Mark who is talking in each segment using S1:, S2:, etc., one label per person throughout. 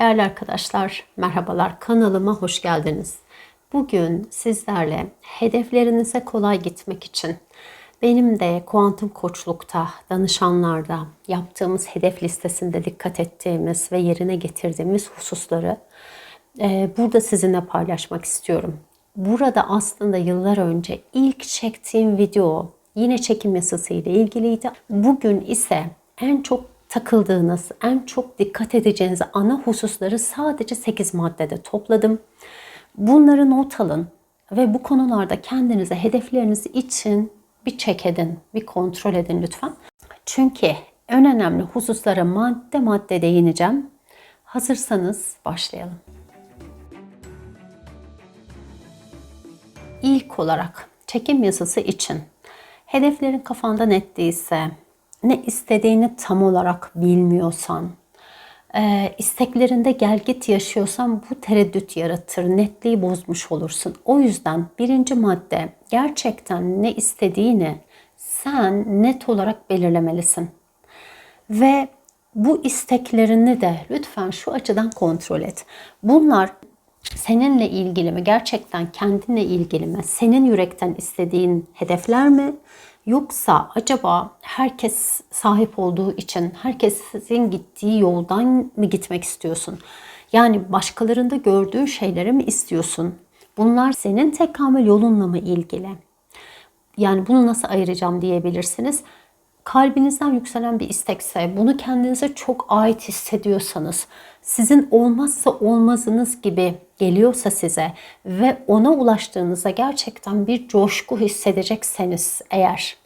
S1: Değerli arkadaşlar, merhabalar. Kanalıma hoş geldiniz. Bugün sizlerle hedeflerinize kolay gitmek için benim de kuantum koçlukta, danışanlarda yaptığımız hedef listesinde dikkat ettiğimiz ve yerine getirdiğimiz hususları e, burada sizinle paylaşmak istiyorum. Burada aslında yıllar önce ilk çektiğim video yine çekim yasası ilgiliydi. Bugün ise en çok takıldığınız, en çok dikkat edeceğiniz ana hususları sadece 8 maddede topladım. Bunları not alın ve bu konularda kendinize hedefleriniz için bir çek edin, bir kontrol edin lütfen. Çünkü en önemli hususlara madde madde değineceğim. Hazırsanız başlayalım. İlk olarak çekim yasası için hedeflerin kafanda net değilse, ne istediğini tam olarak bilmiyorsan, e, isteklerinde gel git yaşıyorsan bu tereddüt yaratır, netliği bozmuş olursun. O yüzden birinci madde gerçekten ne istediğini sen net olarak belirlemelisin. Ve bu isteklerini de lütfen şu açıdan kontrol et. Bunlar seninle ilgili mi? Gerçekten kendinle ilgili mi? Senin yürekten istediğin hedefler mi? Yoksa acaba herkes sahip olduğu için herkesin gittiği yoldan mı gitmek istiyorsun? Yani başkalarında gördüğün şeyleri mi istiyorsun? Bunlar senin tekamül yolunla mı ilgili? Yani bunu nasıl ayıracağım diyebilirsiniz. Kalbinizden yükselen bir istekse, bunu kendinize çok ait hissediyorsanız, sizin olmazsa olmazınız gibi geliyorsa size ve ona ulaştığınızda gerçekten bir coşku hissedecekseniz eğer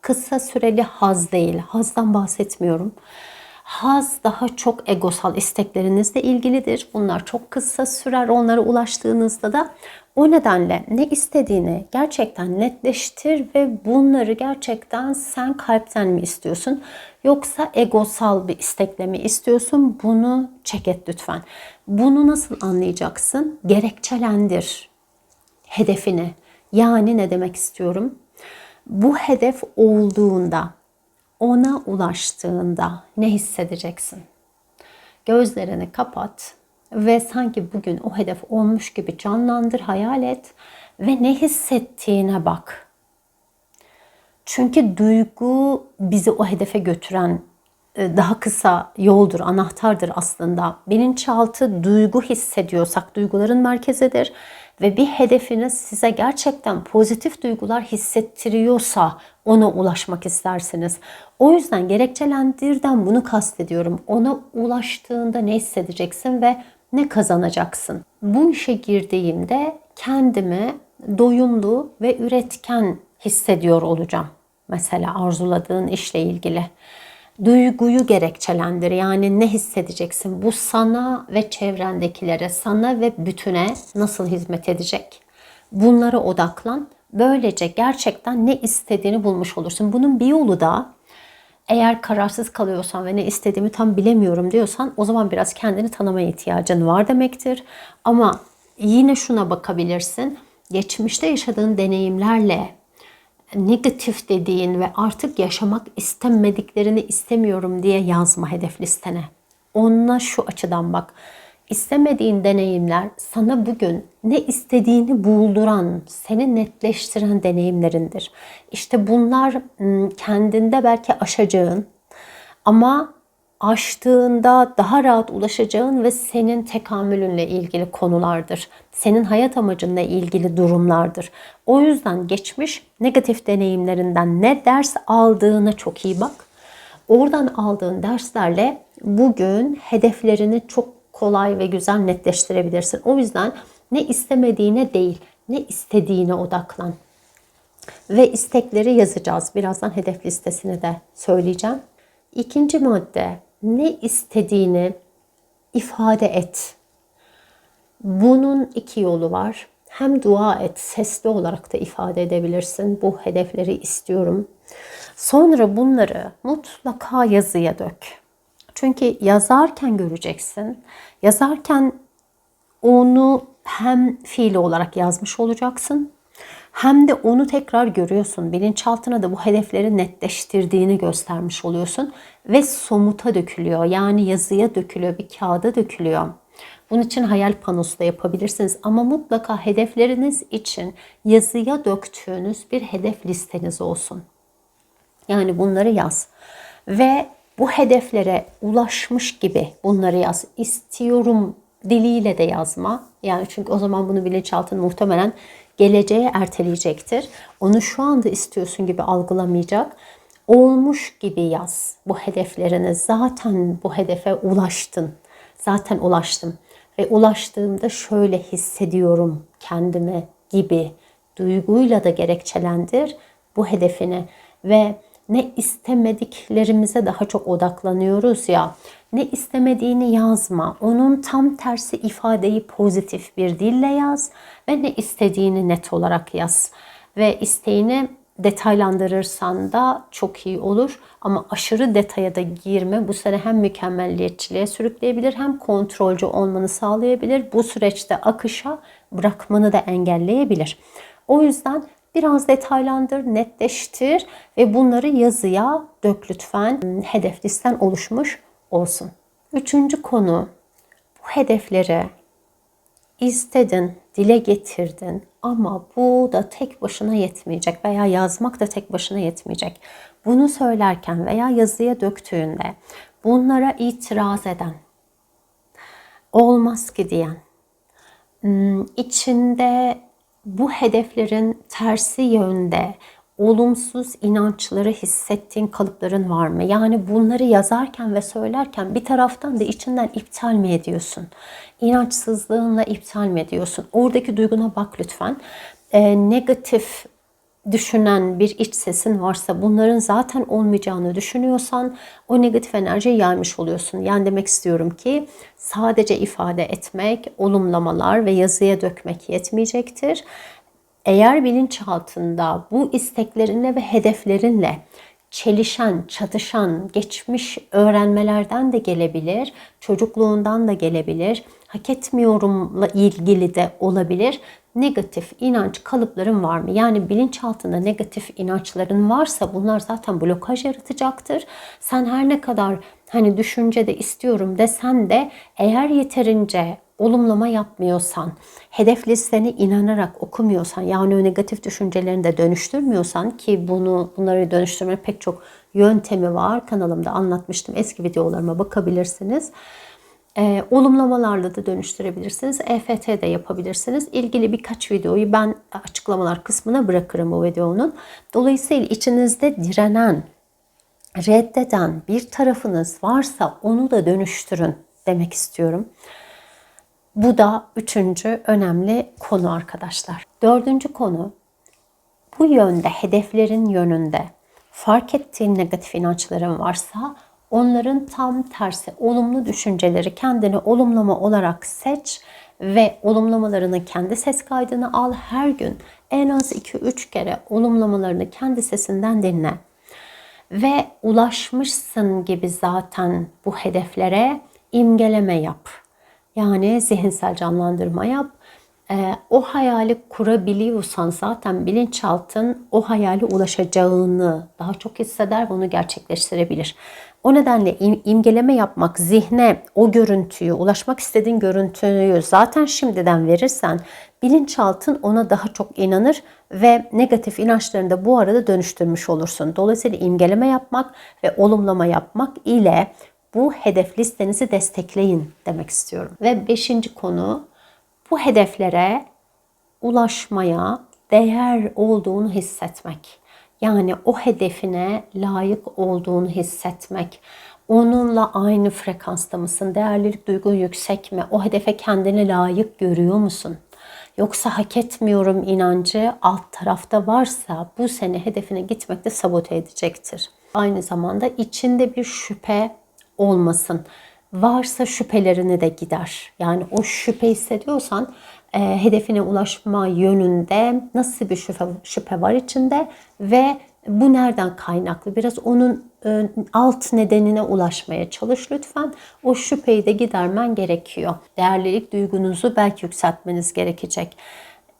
S1: kısa süreli haz değil, hazdan bahsetmiyorum. Haz daha çok egosal isteklerinizle ilgilidir. Bunlar çok kısa sürer. Onlara ulaştığınızda da o nedenle ne istediğini gerçekten netleştir ve bunları gerçekten sen kalpten mi istiyorsun yoksa egosal bir istekle mi istiyorsun? Bunu çek et lütfen. Bunu nasıl anlayacaksın? Gerekçelendir hedefini. Yani ne demek istiyorum? Bu hedef olduğunda, ona ulaştığında ne hissedeceksin? Gözlerini kapat ve sanki bugün o hedef olmuş gibi canlandır, hayal et ve ne hissettiğine bak. Çünkü duygu bizi o hedefe götüren e, daha kısa yoldur, anahtardır aslında. Bilinçaltı duygu hissediyorsak duyguların merkezidir ve bir hedefiniz size gerçekten pozitif duygular hissettiriyorsa ona ulaşmak istersiniz. O yüzden gerekçelendirden bunu kastediyorum. Ona ulaştığında ne hissedeceksin ve ne kazanacaksın? Bu işe girdiğimde kendimi doyumlu ve üretken hissediyor olacağım. Mesela arzuladığın işle ilgili. Duyguyu gerekçelendir. Yani ne hissedeceksin? Bu sana ve çevrendekilere, sana ve bütüne nasıl hizmet edecek? Bunlara odaklan. Böylece gerçekten ne istediğini bulmuş olursun. Bunun bir yolu da eğer kararsız kalıyorsan ve ne istediğimi tam bilemiyorum diyorsan o zaman biraz kendini tanımaya ihtiyacın var demektir. Ama yine şuna bakabilirsin. Geçmişte yaşadığın deneyimlerle negatif dediğin ve artık yaşamak istemediklerini istemiyorum diye yazma hedef listene. Onunla şu açıdan bak. İstemediğin deneyimler sana bugün ne istediğini bulduran, seni netleştiren deneyimlerindir. İşte bunlar kendinde belki aşacağın ama aştığında daha rahat ulaşacağın ve senin tekamülünle ilgili konulardır. Senin hayat amacınla ilgili durumlardır. O yüzden geçmiş negatif deneyimlerinden ne ders aldığına çok iyi bak. Oradan aldığın derslerle bugün hedeflerini çok kolay ve güzel netleştirebilirsin. O yüzden ne istemediğine değil, ne istediğine odaklan. Ve istekleri yazacağız. Birazdan hedef listesini de söyleyeceğim. İkinci madde ne istediğini ifade et. Bunun iki yolu var. Hem dua et, sesli olarak da ifade edebilirsin. Bu hedefleri istiyorum. Sonra bunları mutlaka yazıya dök. Çünkü yazarken göreceksin. Yazarken onu hem fiili olarak yazmış olacaksın hem de onu tekrar görüyorsun. Bilinçaltına da bu hedefleri netleştirdiğini göstermiş oluyorsun ve somuta dökülüyor. Yani yazıya dökülüyor, bir kağıda dökülüyor. Bunun için hayal panosu da yapabilirsiniz ama mutlaka hedefleriniz için yazıya döktüğünüz bir hedef listeniz olsun. Yani bunları yaz ve bu hedeflere ulaşmış gibi bunları yaz. İstiyorum diliyle de yazma. Yani çünkü o zaman bunu bilinçaltın muhtemelen geleceğe erteleyecektir. Onu şu anda istiyorsun gibi algılamayacak. Olmuş gibi yaz bu hedeflerini. Zaten bu hedefe ulaştın. Zaten ulaştım. Ve ulaştığımda şöyle hissediyorum kendimi gibi duyguyla da gerekçelendir bu hedefini ve ne istemediklerimize daha çok odaklanıyoruz ya. Ne istemediğini yazma. Onun tam tersi ifadeyi pozitif bir dille yaz ve ne istediğini net olarak yaz. Ve isteğini detaylandırırsan da çok iyi olur. Ama aşırı detaya da girme bu sene hem mükemmelliyetçiliğe sürükleyebilir hem kontrolcü olmanı sağlayabilir. Bu süreçte akışa bırakmanı da engelleyebilir. O yüzden biraz detaylandır, netleştir ve bunları yazıya dök lütfen. Hedef listen oluşmuş olsun. Üçüncü konu bu hedefleri istedin, dile getirdin ama bu da tek başına yetmeyecek veya yazmak da tek başına yetmeyecek. Bunu söylerken veya yazıya döktüğünde bunlara itiraz eden, olmaz ki diyen, içinde bu hedeflerin tersi yönde olumsuz inançları hissettiğin kalıpların var mı? Yani bunları yazarken ve söylerken bir taraftan da içinden iptal mi ediyorsun? İnançsızlığınla iptal mi ediyorsun? Oradaki duyguna bak lütfen. E, negatif düşünen bir iç sesin varsa bunların zaten olmayacağını düşünüyorsan o negatif enerjiyi yaymış oluyorsun. Yani demek istiyorum ki sadece ifade etmek, olumlamalar ve yazıya dökmek yetmeyecektir. Eğer bilinçaltında bu isteklerinle ve hedeflerinle çelişen, çatışan, geçmiş öğrenmelerden de gelebilir, çocukluğundan da gelebilir, hak etmiyorumla ilgili de olabilir. Negatif inanç kalıpların var mı? Yani bilinçaltında negatif inançların varsa bunlar zaten blokaj yaratacaktır. Sen her ne kadar hani düşüncede istiyorum desen de eğer yeterince olumlama yapmıyorsan, hedef listeni inanarak okumuyorsan, yani o negatif düşüncelerini de dönüştürmüyorsan ki bunu bunları dönüştürmenin pek çok yöntemi var. Kanalımda anlatmıştım. Eski videolarıma bakabilirsiniz. E, olumlamalarla da dönüştürebilirsiniz. EFT de yapabilirsiniz. İlgili birkaç videoyu ben açıklamalar kısmına bırakırım o videonun. Dolayısıyla içinizde direnen, reddeden bir tarafınız varsa onu da dönüştürün demek istiyorum. Bu da üçüncü önemli konu arkadaşlar. Dördüncü konu bu yönde, hedeflerin yönünde fark ettiğin negatif inançların varsa onların tam tersi olumlu düşünceleri kendini olumlama olarak seç ve olumlamalarını kendi ses kaydını al her gün en az 2-3 kere olumlamalarını kendi sesinden dinle. Ve ulaşmışsın gibi zaten bu hedeflere imgeleme yap yani zihinsel canlandırma yap. E, o hayali kurabiliyorsan zaten bilinçaltın o hayale ulaşacağını daha çok hisseder ve onu gerçekleştirebilir. O nedenle im, imgeleme yapmak, zihne o görüntüyü, ulaşmak istediğin görüntüyü zaten şimdiden verirsen bilinçaltın ona daha çok inanır ve negatif inançlarını da bu arada dönüştürmüş olursun. Dolayısıyla imgeleme yapmak ve olumlama yapmak ile bu hedef listenizi destekleyin demek istiyorum. Ve beşinci konu bu hedeflere ulaşmaya değer olduğunu hissetmek. Yani o hedefine layık olduğunu hissetmek. Onunla aynı frekansta mısın? Değerlilik duygun yüksek mi? O hedefe kendini layık görüyor musun? Yoksa hak etmiyorum inancı alt tarafta varsa bu seni hedefine gitmekte sabote edecektir. Aynı zamanda içinde bir şüphe olmasın. Varsa şüphelerini de gider. Yani o şüphe hissediyorsan e, hedefine ulaşma yönünde nasıl bir şüphe, şüphe var içinde ve bu nereden kaynaklı? Biraz onun e, alt nedenine ulaşmaya çalış lütfen. O şüpheyi de gidermen gerekiyor. Değerlilik duygunuzu belki yükseltmeniz gerekecek.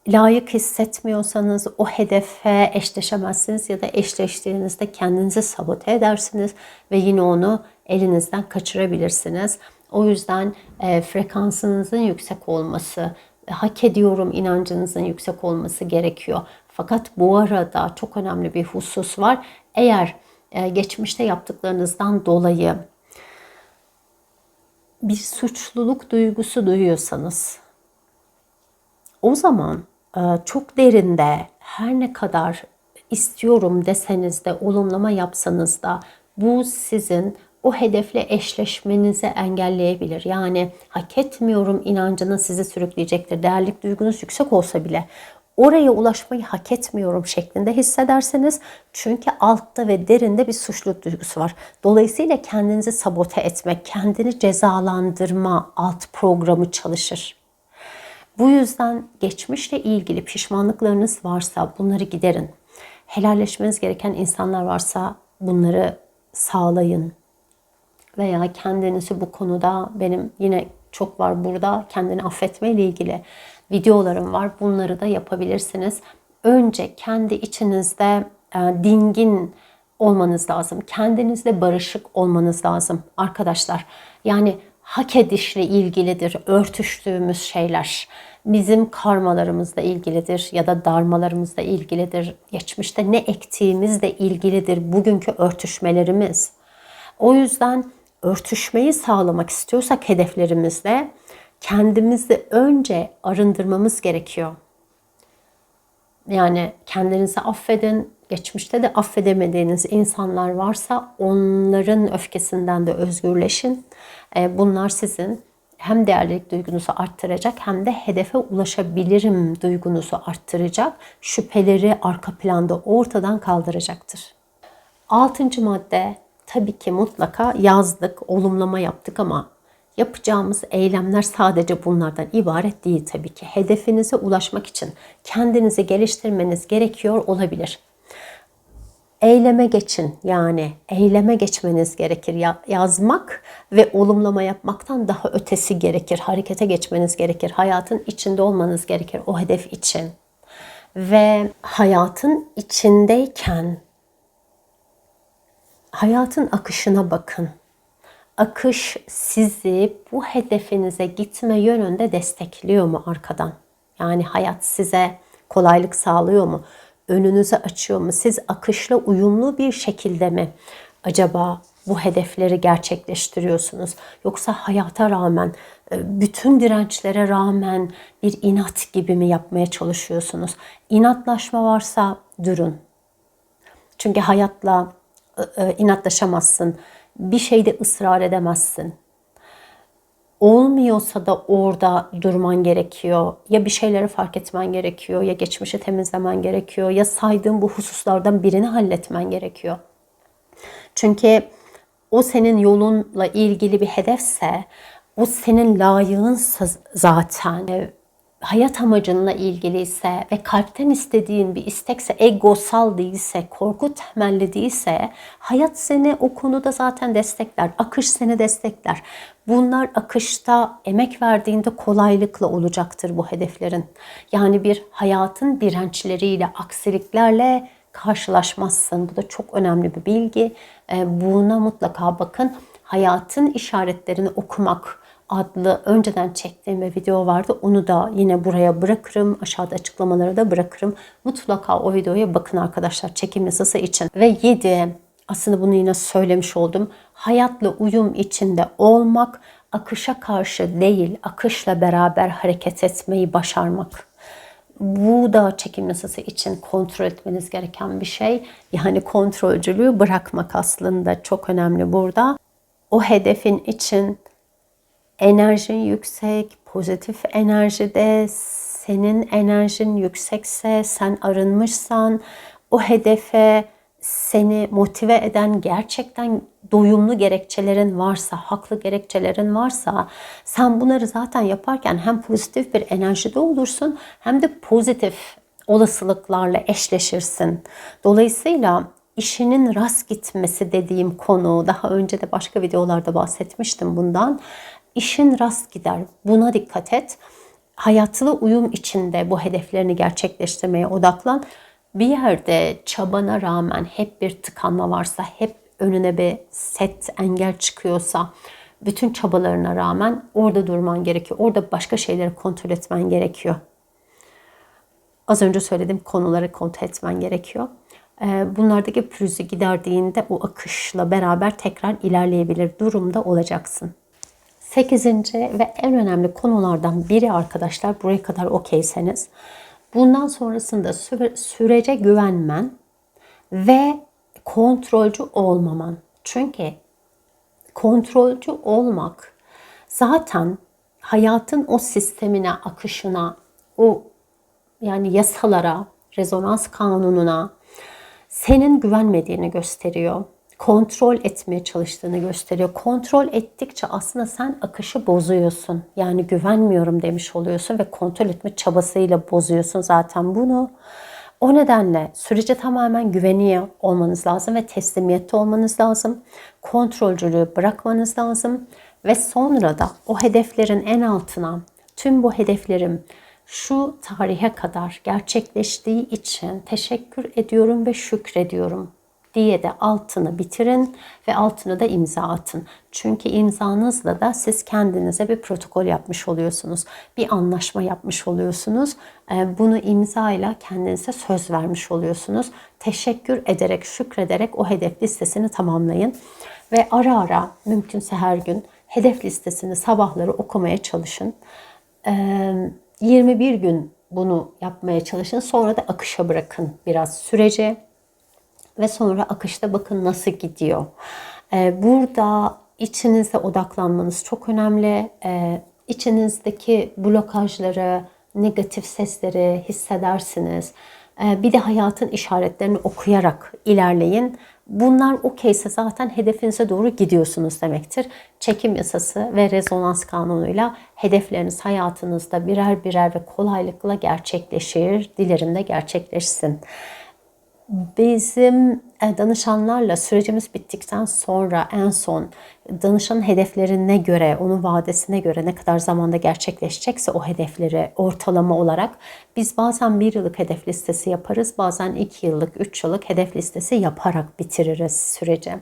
S1: Layık hissetmiyorsanız o hedefe eşleşemezsiniz ya da eşleştiğinizde kendinizi sabote edersiniz ve yine onu elinizden kaçırabilirsiniz. O yüzden e, frekansınızın yüksek olması, hak ediyorum inancınızın yüksek olması gerekiyor. Fakat bu arada çok önemli bir husus var. Eğer e, geçmişte yaptıklarınızdan dolayı bir suçluluk duygusu duyuyorsanız o zaman çok derinde her ne kadar istiyorum deseniz de olumlama yapsanız da bu sizin o hedefle eşleşmenizi engelleyebilir. Yani hak etmiyorum inancına sizi sürükleyecektir. Değerlik duygunuz yüksek olsa bile oraya ulaşmayı hak etmiyorum şeklinde hissederseniz çünkü altta ve derinde bir suçluluk duygusu var. Dolayısıyla kendinizi sabote etmek, kendini cezalandırma alt programı çalışır. Bu yüzden geçmişle ilgili pişmanlıklarınız varsa bunları giderin. Helalleşmeniz gereken insanlar varsa bunları sağlayın. Veya kendinizi bu konuda benim yine çok var burada kendini affetme ile ilgili videolarım var. Bunları da yapabilirsiniz. Önce kendi içinizde e, dingin olmanız lazım. Kendinizle barışık olmanız lazım arkadaşlar. Yani hak edişle ilgilidir örtüştüğümüz şeyler. Bizim karmalarımızla ilgilidir ya da darmalarımızla ilgilidir. Geçmişte ne ektiğimizle ilgilidir bugünkü örtüşmelerimiz. O yüzden örtüşmeyi sağlamak istiyorsak hedeflerimizle kendimizi önce arındırmamız gerekiyor. Yani kendinizi affedin. Geçmişte de affedemediğiniz insanlar varsa onların öfkesinden de özgürleşin. E, bunlar sizin hem değerlilik duygunuzu arttıracak hem de hedefe ulaşabilirim duygunuzu arttıracak. Şüpheleri arka planda ortadan kaldıracaktır. Altıncı madde tabii ki mutlaka yazdık, olumlama yaptık ama Yapacağımız eylemler sadece bunlardan ibaret değil tabii ki. Hedefinize ulaşmak için kendinizi geliştirmeniz gerekiyor olabilir. Eyleme geçin yani eyleme geçmeniz gerekir. Yazmak ve olumlama yapmaktan daha ötesi gerekir. Harekete geçmeniz gerekir. Hayatın içinde olmanız gerekir o hedef için. Ve hayatın içindeyken hayatın akışına bakın akış sizi bu hedefinize gitme yönünde destekliyor mu arkadan? Yani hayat size kolaylık sağlıyor mu? Önünüzü açıyor mu? Siz akışla uyumlu bir şekilde mi acaba bu hedefleri gerçekleştiriyorsunuz? Yoksa hayata rağmen, e, bütün dirençlere rağmen bir inat gibi mi yapmaya çalışıyorsunuz? İnatlaşma varsa durun. Çünkü hayatla e, e, inatlaşamazsın bir şeyde ısrar edemezsin. Olmuyorsa da orada durman gerekiyor. Ya bir şeyleri fark etmen gerekiyor, ya geçmişi temizlemen gerekiyor, ya saydığın bu hususlardan birini halletmen gerekiyor. Çünkü o senin yolunla ilgili bir hedefse, o senin layığınsa zaten hayat amacınla ilgili ise ve kalpten istediğin bir istekse, egosal değilse, korku temelli değilse hayat seni o konuda zaten destekler. Akış seni destekler. Bunlar akışta emek verdiğinde kolaylıkla olacaktır bu hedeflerin. Yani bir hayatın dirençleriyle, aksiliklerle karşılaşmazsın. Bu da çok önemli bir bilgi. Ee, buna mutlaka bakın. Hayatın işaretlerini okumak, adlı önceden çektiğim bir video vardı. Onu da yine buraya bırakırım. Aşağıda açıklamaları da bırakırım. Mutlaka o videoya bakın arkadaşlar çekim yasası için. Ve 7 aslında bunu yine söylemiş oldum. Hayatla uyum içinde olmak, akışa karşı değil, akışla beraber hareket etmeyi başarmak. Bu da çekim yasası için kontrol etmeniz gereken bir şey. Yani kontrolcülüğü bırakmak aslında çok önemli burada. O hedefin için enerjin yüksek, pozitif enerjide, senin enerjin yüksekse, sen arınmışsan, o hedefe seni motive eden gerçekten doyumlu gerekçelerin varsa, haklı gerekçelerin varsa sen bunları zaten yaparken hem pozitif bir enerjide olursun hem de pozitif olasılıklarla eşleşirsin. Dolayısıyla işinin rast gitmesi dediğim konu daha önce de başka videolarda bahsetmiştim bundan işin rast gider. Buna dikkat et. hayatlı uyum içinde bu hedeflerini gerçekleştirmeye odaklan. Bir yerde çabana rağmen hep bir tıkanma varsa, hep önüne bir set engel çıkıyorsa, bütün çabalarına rağmen orada durman gerekiyor. Orada başka şeyleri kontrol etmen gerekiyor. Az önce söylediğim konuları kontrol etmen gerekiyor. Ee, Bunlardaki pürüzü giderdiğinde o akışla beraber tekrar ilerleyebilir durumda olacaksın. Sekizinci ve en önemli konulardan biri arkadaşlar buraya kadar okeyseniz bundan sonrasında süre- sürece güvenmen ve kontrolcü olmaman. Çünkü kontrolcü olmak zaten hayatın o sistemine, akışına, o yani yasalara, rezonans kanununa senin güvenmediğini gösteriyor. Kontrol etmeye çalıştığını gösteriyor. Kontrol ettikçe aslında sen akışı bozuyorsun. Yani güvenmiyorum demiş oluyorsun ve kontrol etme çabasıyla bozuyorsun zaten bunu. O nedenle sürece tamamen güveniyor olmanız lazım ve teslimiyette olmanız lazım. Kontrolcülüğü bırakmanız lazım ve sonra da o hedeflerin en altına tüm bu hedeflerim şu tarihe kadar gerçekleştiği için teşekkür ediyorum ve şükrediyorum diye de altını bitirin ve altına da imza atın. Çünkü imzanızla da siz kendinize bir protokol yapmış oluyorsunuz. Bir anlaşma yapmış oluyorsunuz. Ee, Bunu imzayla kendinize söz vermiş oluyorsunuz. Teşekkür ederek, şükrederek o hedef listesini tamamlayın. Ve ara ara mümkünse her gün hedef listesini sabahları okumaya çalışın. Ee, 21 gün bunu yapmaya çalışın. Sonra da akışa bırakın biraz süreci ve sonra akışta bakın nasıl gidiyor. Ee, burada içinize odaklanmanız çok önemli. Ee, içinizdeki blokajları, negatif sesleri hissedersiniz. Ee, bir de hayatın işaretlerini okuyarak ilerleyin. Bunlar okeyse zaten hedefinize doğru gidiyorsunuz demektir. Çekim yasası ve rezonans kanunuyla hedefleriniz hayatınızda birer birer ve kolaylıkla gerçekleşir. Dilerim de gerçekleşsin. Bizim e, danışanlarla sürecimiz bittikten sonra en son danışanın hedeflerine göre, onun vadesine göre ne kadar zamanda gerçekleşecekse o hedefleri ortalama olarak biz bazen bir yıllık hedef listesi yaparız, bazen iki yıllık, üç yıllık hedef listesi yaparak bitiririz süreci.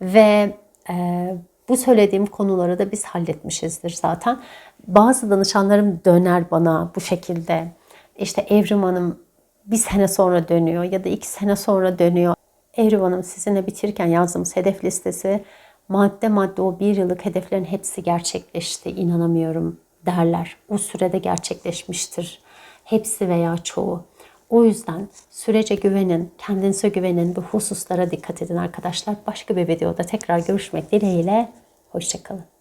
S1: Ve e, bu söylediğim konuları da biz halletmişizdir zaten. Bazı danışanlarım döner bana bu şekilde. İşte Evrim Hanım bir sene sonra dönüyor ya da iki sene sonra dönüyor. Evrim Hanım sizinle bitirirken yazdığımız hedef listesi madde madde o bir yıllık hedeflerin hepsi gerçekleşti inanamıyorum derler. O sürede gerçekleşmiştir. Hepsi veya çoğu. O yüzden sürece güvenin, kendinize güvenin, bu hususlara dikkat edin arkadaşlar. Başka bir videoda tekrar görüşmek dileğiyle. Hoşçakalın.